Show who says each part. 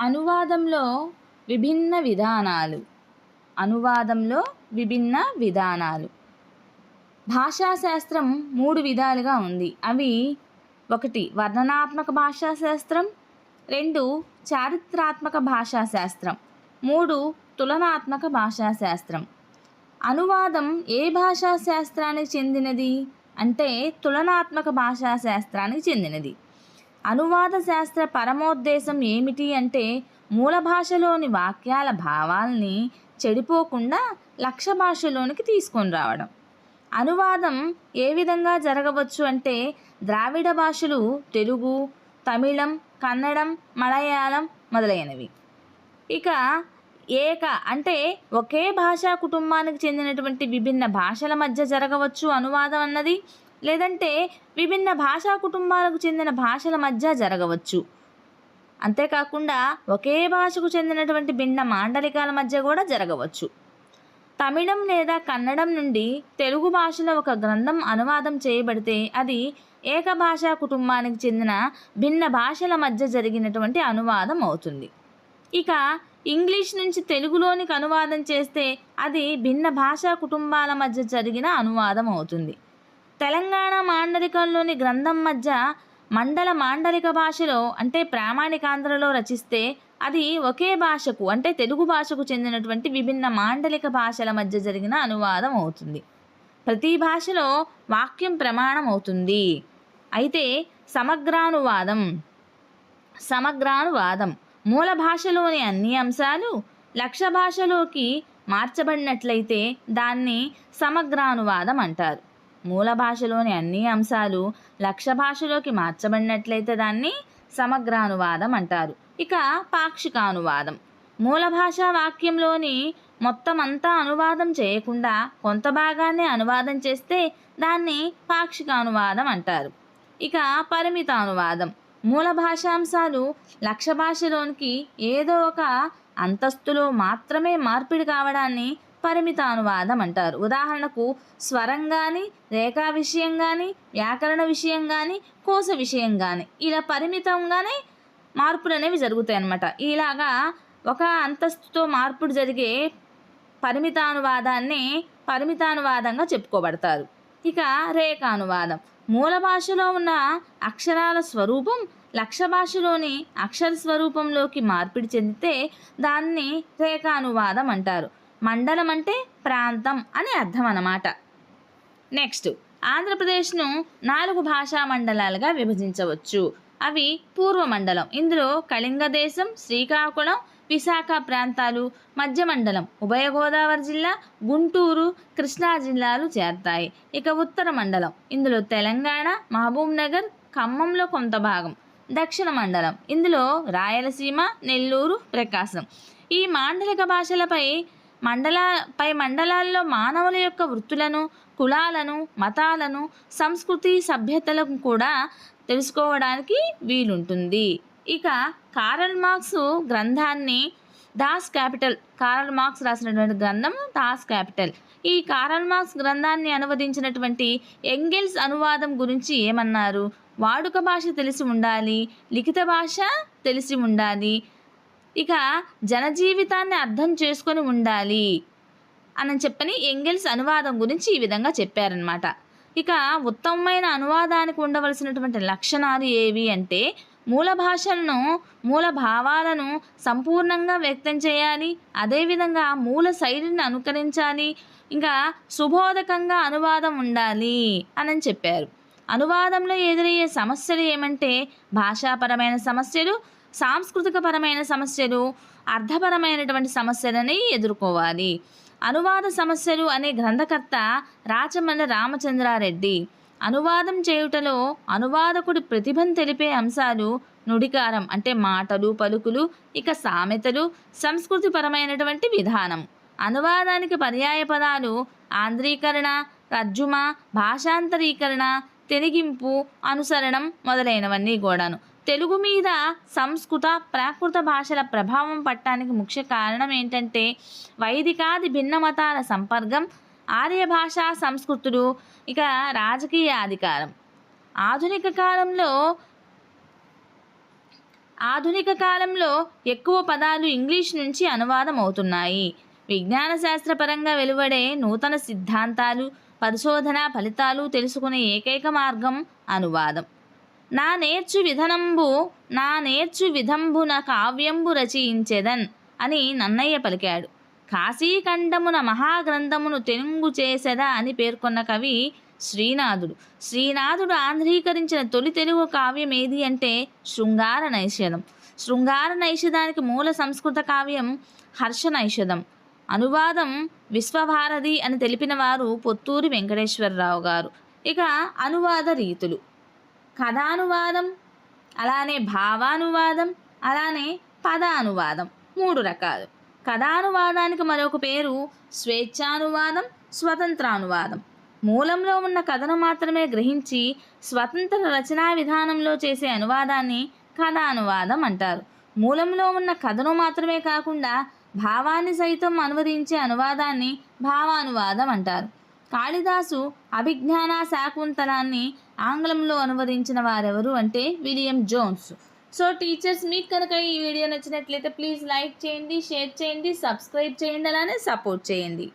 Speaker 1: అనువాదంలో విభిన్న విధానాలు. అనువాదంలో విభిన్న విధానాలు. భాషాశాస్త్రం మూడు విధాలుగా ఉంది. అవి ఒకటి వర్ణనాత్మక భాషాశాస్త్రం రెండు చారిత్రాత్మక భాషాశాస్త్రం మూడు తులనాత్మక భాషాశాస్త్రం. అనువాదం ఏ భాషాశాస్త్రానికి చెందినది? అంటే తులనాత్మక భాషాశాస్త్రానికి చెందినది. అనువాద శాస్త్ర పరమోద్దేశం ఏమిటి అంటే మూల భాషలోని వాక్యాల భావాల్ని చెడిపోకుండా లక్ష్య భాషలోనికి తీసుకొని రావడం. అనువాదం ఏ విధంగా జరగవచ్చు అంటే ద్రావిడ భాషలు తెలుగు తమిళం కన్నడం మలయాళం మొదలైనవి. ఇక ఏక అంటే ఒకే భాషా కుటుంబానికి చెందినటువంటి విభిన్న భాషల మధ్య జరగవచ్చు అనువాదం అన్నది లేదంటే విభిన్న భాషా కుటుంబాలకు చెందిన భాషల మధ్య జరగవచ్చు. అంతేకాకుండా ఒకే భాషకు చెందినటువంటి భిన్న మాండలికాల మధ్య కూడా జరగవచ్చు. తమిళం లేదా కన్నడం నుండి తెలుగు భాషలో ఒక గ్రంథం అనువాదం చేయబడితే అది ఏకభాషా కుటుంబానికి చెందిన భిన్న భాషల మధ్య జరిగినటువంటి అనువాదం అవుతుంది. ఇక ఇంగ్లీష్ నుంచి తెలుగులోనికి అనువాదం చేస్తే అది భిన్న భాషా కుటుంబాల మధ్య జరిగిన అనువాదం అవుతుంది. తెలంగాణ మాండలికంలోని గ్రంథం మధ్య మండల మాండలిక భాషలో అంటే ప్రామాణికాంధ్రలో రచిస్తే అది ఒకే భాషకు అంటే తెలుగు భాషకు చెందినటువంటి విభిన్న మాండలిక భాషల మధ్య జరిగిన అనువాదం అవుతుంది. ప్రతి భాషలో వాక్యం ప్రమాణం అవుతుంది. అయితే సమగ్రానువాదం సమగ్రానువాదం మూల భాషలోని అన్ని అంశాలు లక్ష భాషలోకి మార్చబడినట్లయితే దాన్ని సమగ్రానువాదం అంటారు. మూల భాషలోని అన్ని అంశాలు లక్ష్య భాషలోకి మార్చబడినట్లయితే దాన్ని సమగ్రానువాదం అంటారు. ఇక పాక్షికానువాదం. మూల భాషా వాక్యంలోని మొత్తం అంతా అనువాదం చేయకుండా కొంత భాగాన్ని అనువాదం చేస్తే దాన్ని పాక్షిక అనువాదం అంటారు. ఇక పరిమిత అనువాదం మూల భాషాంశాలు లక్ష్య భాషలోనికి ఏదో ఒక అంతస్తులో మాత్రమే మార్పిడి కావడాన్ని పరిమితానువాదం అంటారు ఉదాహరణకు స్వరం కానీ రేఖా విషయం కానీ వ్యాకరణ విషయం కానీ కోశ విషయం కానీ ఇలా పరిమితంగానే మార్పులు అనేవి జరుగుతాయి అన్నమాట ఇలాగా ఒక అంతస్తుతో మార్పుడు జరిగే పరిమితానువాదాన్ని పరిమితానువాదంగా చెప్పుకోబడతారు. ఇక రేఖానువాదం. మూల భాషలో ఉన్న అక్షరాల స్వరూపం లక్ష భాషలోని అక్షర స్వరూపంలోకి మార్పిడి చెందితే దాన్ని రేఖానువాదం అంటారు. మండలం అంటే ప్రాంతం అని అర్థం అన్నమాట నెక్స్ట్ ఆంధ్రప్రదేశ్ను నాలుగు భాషా మండలాలుగా విభజించవచ్చు. అవి పూర్వ మండలం ఇందులో కళింగ దేశం శ్రీకాకుళం విశాఖ ప్రాంతాలు మధ్య మండలం ఉభయ గోదావరి జిల్లా గుంటూరు కృష్ణా జిల్లాలు చేరతాయి. ఇక ఉత్తర మండలం ఇందులో తెలంగాణ మహబూబ్ నగర్ ఖమ్మంలో కొంత భాగం దక్షిణ మండలం ఇందులో రాయలసీమ నెల్లూరు ప్రకాశం. ఈ మాండలిక భాషలపై మండల పై మండలాల్లో మానవుల యొక్క వృత్తులను కులాలను మతాలను సంస్కృతి సభ్యతలను కూడా తెలుసుకోవడానికి వీలుంటుంది. ఇక కారల్ మార్క్స్ గ్రంథాన్ని దాస్ క్యాపిటల్ కారల్ మార్క్స్ రాసినటువంటి గ్రంథం దాస్ క్యాపిటల్. ఈ కారల్ మార్క్స్ గ్రంథాన్ని అనువదించినటువంటి ఎంగెల్స్ అనువాదం గురించి ఏమన్నారు? వాడుక భాష తెలిసి ఉండాలి లిఖిత భాష తెలిసి ఉండాలి ఇక జనజీవితాన్ని అర్థం చేసుకొని ఉండాలి అని చెప్పని ఎంగెల్స్ అనువాదం గురించి ఈ విధంగా చెప్పారనమాట ఇక ఉత్తమమైన అనువాదానికి ఉండవలసినటువంటి లక్షణాలు ఏవి అంటే మూల భాషలను మూల భావాలను సంపూర్ణంగా వ్యక్తం చేయాలి అదేవిధంగా మూల శైలిని అనుకరించాలి ఇంకా సుబోధకంగా అనువాదం ఉండాలి అని చెప్పారు. అనువాదంలో ఎదురయ్యే సమస్యలు ఏమంటే భాషాపరమైన సమస్యలు సాంస్కృతికపరమైన సమస్యలు అర్థపరమైనటువంటి సమస్యలని ఎదుర్కోవాలి. అనువాద సమస్యలు అనే గ్రంథకర్త రాచమల్ల రామచంద్రారెడ్డి అనువాదం చేయుటలో అనువాదకుడి ప్రతిభను తెలిపే అంశాలు నుడికారం అంటే మాటలు పలుకులు ఇక సామెతలు సంస్కృతిపరమైనటువంటి విధానం. అనువాదానికి పర్యాయ పదాలు ఆంధ్రీకరణ తర్జుమ భాషాంతరీకరణ తెరిగింపు అనుసరణం మొదలైనవన్నీ కూడాను. తెలుగు మీద సంస్కృత ప్రాకృత భాషల ప్రభావం పట్టడానికి ముఖ్య కారణం ఏంటంటే వైదికాది భిన్న మతాల సంపర్కం ఆర్య భాషా సంస్కృతులు ఇక రాజకీయ అధికారం. ఆధునిక కాలంలో ఆధునిక కాలంలో ఎక్కువ పదాలు ఇంగ్లీష్ నుంచి అనువాదం అవుతున్నాయి. విజ్ఞాన శాస్త్రపరంగా వెలువడే నూతన సిద్ధాంతాలు పరిశోధన ఫలితాలు తెలుసుకునే ఏకైక మార్గం అనువాదం. నా నేర్చు విధనంబు నా నేర్చు విధంబున కావ్యంబు రచయించెదన్ అని నన్నయ్య పలికాడు. కాశీఖండమున మహాగ్రంథమును తెలుగు చేసెద అని పేర్కొన్న కవి శ్రీనాథుడు. శ్రీనాథుడు ఆంధ్రీకరించిన తొలి తెలుగు కావ్యం ఏది అంటే శృంగార నైషధం. శృంగార నైషధానికి మూల సంస్కృత కావ్యం హర్ష నైషధం అనువాదం విశ్వభారతి అని తెలిపిన వారు పొత్తూరి వెంకటేశ్వరరావు గారు. ఇక అనువాద రీతులు. కథానువాదం అలానే భావానువాదం అలానే పదానువాదం మూడు రకాలు. కథానువాదానికి మరొక పేరు స్వేచ్ఛానువాదం స్వతంత్రానువాదం. మూలంలో ఉన్న కథను మాత్రమే గ్రహించి స్వతంత్ర రచనా విధానంలో చేసే అనువాదాన్ని కథానువాదం అంటారు. మూలంలో ఉన్న కథను మాత్రమే కాకుండా భావాన్ని సైతం అనువదించే అనువాదాన్ని భావానువాదం అంటారు. కాళిదాసు అభిజ్ఞాన శాకుంతలాన్ని ఆంగ్లంలో అనువదించిన వారెవరు అంటే విలియం జోన్స్. సో టీచర్స్ మీకు కనుక ఈ వీడియో నచ్చినట్లయితే ప్లీజ్ లైక్ చేయండి షేర్ చేయండి సబ్స్క్రైబ్ చేయండి అలానే సపోర్ట్ చేయండి.